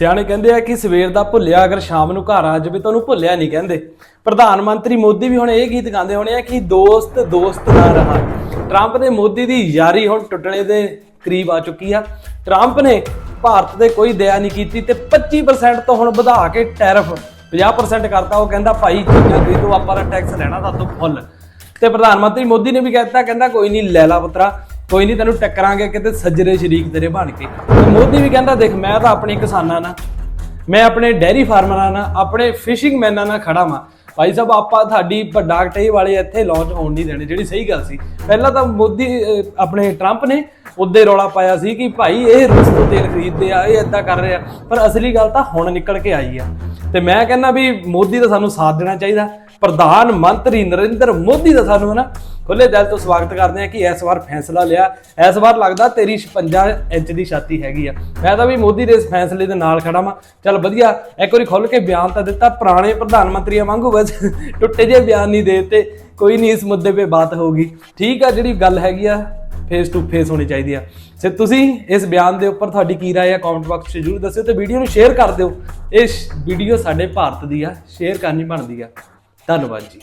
ਸਿਆਣੇ ਕਹਿੰਦੇ ਆ ਕਿ ਸਵੇਰ ਦਾ ਭੁੱਲਿਆ ਅਗਰ ਸ਼ਾਮ ਨੂੰ ਘਰ ਆ ਜਾਵੇ ਤਾਂ ਉਹਨੂੰ ਭੁੱਲਿਆ ਨਹੀਂ ਕਹਿੰਦੇ। ਪ੍ਰਧਾਨ ਮੰਤਰੀ ਮੋਦੀ ਵੀ ਹੁਣ ਇਹ ਗੀਤ ਗਾਉਂਦੇ ਹੋਣੇ ਆ ਕਿ ਦੋਸਤ ਦੋਸਤ ਨਾ ਰਹਾ। ਟਰੰਪ ਤੇ ਮੋਦੀ ਦੀ ਯਾਰੀ ਹੁਣ ਟੁੱਟਣੇ ਦੇ ਕਰੀਬ ਆ ਚੁੱਕੀ ਆ। ਟਰੰਪ ਨੇ ਭਾਰਤ ਦੇ ਕੋਈ ਦਇਆ ਨਹੀਂ ਕੀਤੀ ਤੇ 25% ਤੋਂ ਹੁਣ ਵਧਾ ਕੇ ਟੈਰਫ 50% ਕਰਤਾ। ਉਹ ਕਹਿੰਦਾ, ਭਾਈ ਚੀਜ਼ਾਂ ਖਰੀਦੋ ਆਪਾਂ ਦਾ ਟੈਕਸ ਲੈਣਾ, ਤਾਂ ਤੋਂ ਫੁੱਲ। ਤੇ ਪ੍ਰਧਾਨ ਮੰਤਰੀ ਮੋਦੀ ਨੇ ਵੀ ਕਹਿਤਾ ਕਹਿੰਦਾ, ਕੋਈ ਨਹੀਂ, ਲੈ ਲਾ ਪੁੱਤਰਾ। ਕੋਈ ਨਹੀਂ, ਤੈਨੂੰ ਟੱਕਰਾਂਗੇ ਕਿਤੇ ਸੱਜਰੇ ਸ਼ਰੀਕ ਤੇਰੇ ਬਣ ਕੇ। ਤੇ ਮੋਦੀ ਵੀ ਕਹਿੰਦਾ, ਦੇਖ, ਮੈਂ ਤਾਂ ਆਪਣੇ ਕਿਸਾਨਾਂ ਨਾਲ, ਮੈਂ ਆਪਣੇ ਡੈਰੀ ਫਾਰਮਰਾਂ ਨਾਲ, ਆਪਣੇ ਫਿਸ਼ਿੰਗ ਮੈਨਾਂ ਨਾਲ ਖੜਾ ਵਾਂ। ਭਾਈ ਸਾਹਿਬ, ਆਪਾਂ ਤੁਹਾਡੀ ਵੱਡਾ ਟੇ ਵਾਲੇ ਇੱਥੇ ਲਾਂਚ ਹੋਣ ਨਹੀਂ ਦੇਣੇ, ਜਿਹੜੀ ਸਹੀ ਗੱਲ ਸੀ। ਪਹਿਲਾਂ ਤਾਂ ਮੋਦੀ ਆਪਣੇ ਟਰੰਪ ਨੇ ਉੱਦੇ ਰੌਲਾ ਪਾਇਆ ਸੀ ਕਿ ਭਾਈ, ਇਹ ਰੂਸ ਤੋਂ ਤੇਲ ਖਰੀਦਦੇ ਆ, ਇਹ ਏਦਾਂ ਕਰ ਰਹੇ ਆ। ਪਰ ਅਸਲੀ ਗੱਲ ਤਾਂ ਹੁਣ ਨਿਕਲ ਕੇ ਆਈ ਆ। ਤੇ ਮੈਂ ਕਹਿੰਦਾ ਵੀ ਮੋਦੀ ਦਾ ਸਾਨੂੰ ਸਾਥ ਦੇਣਾ ਚਾਹੀਦਾ। ਪ੍ਰਧਾਨ ਮੰਤਰੀ ਨਰਿੰਦਰ ਮੋਦੀ ਦਾ ਸਾਨੂੰ ਨਾ ਖੁੱਲੇ ਦਿਲ ਤੋਂ ਸਵਾਗਤ ਕਰਦੇ ਆ ਕਿ ਇਸ ਵਾਰ ਫੈਸਲਾ ਲਿਆ। ਇਸ ਵਾਰ ਲੱਗਦਾ ਤੇਰੀ 56 ਇੰਚ ਦੀ ਛਾਤੀ ਹੈਗੀ ਆ। ਮੈਂ ਤਾਂ ਵੀ ਮੋਦੀ ਦੇ ਇਸ ਫੈਸਲੇ ਦੇ ਨਾਲ ਖੜਾ ਵਾਂ। ਚੱਲ ਵਧੀਆ, ਇੱਕ ਵਾਰੀ ਖੁੱਲ ਕੇ ਬਿਆਨ ਤਾਂ ਦਿੱਤਾ, ਪੁਰਾਣੇ ਪ੍ਰਧਾਨ ਮੰਤਰੀਆਂ ਵਾਂਗੂ ਬਸ ਟੁੱਟੇ ਜੇ ਬਿਆਨ ਨਹੀਂ ਦੇਤੇ। ਕੋਈ ਨਹੀਂ ਇਸ ਮੁੱਦੇ 'ਤੇ ਬਾਤ ਹੋਊਗੀ। ਠੀਕ ਆ, ਜਿਹੜੀ ਗੱਲ ਹੈਗੀ ਆ ਫੇਸ ਟੂ ਫੇਸ ਹੋਣੀ ਚਾਹੀਦੀ ਆ। ਸੇ ਤੁਸੀਂ ਇਸ ਬਿਆਨ ਦੇ ਉੱਪਰ ਤੁਹਾਡੀ ਕੀ ਰਾਏ ਆ ਕਮੈਂਟ ਬਾਕਸ 'ਚ ਜਰੂਰ ਦੱਸਿਓ ਤੇ ਵੀਡੀਓ ਨੂੰ ਸ਼ੇਅਰ ਕਰ ਦਿਓ। ਇਹ ਵੀਡੀਓ ਸਾਡੇ ਭਾਰਤ ਦੀ ਆ ਸ਼ੇਅਰ ਕਰਨੀ ਬਣਦੀ ਆ। ਧੰਨਵਾਦ ਜੀ।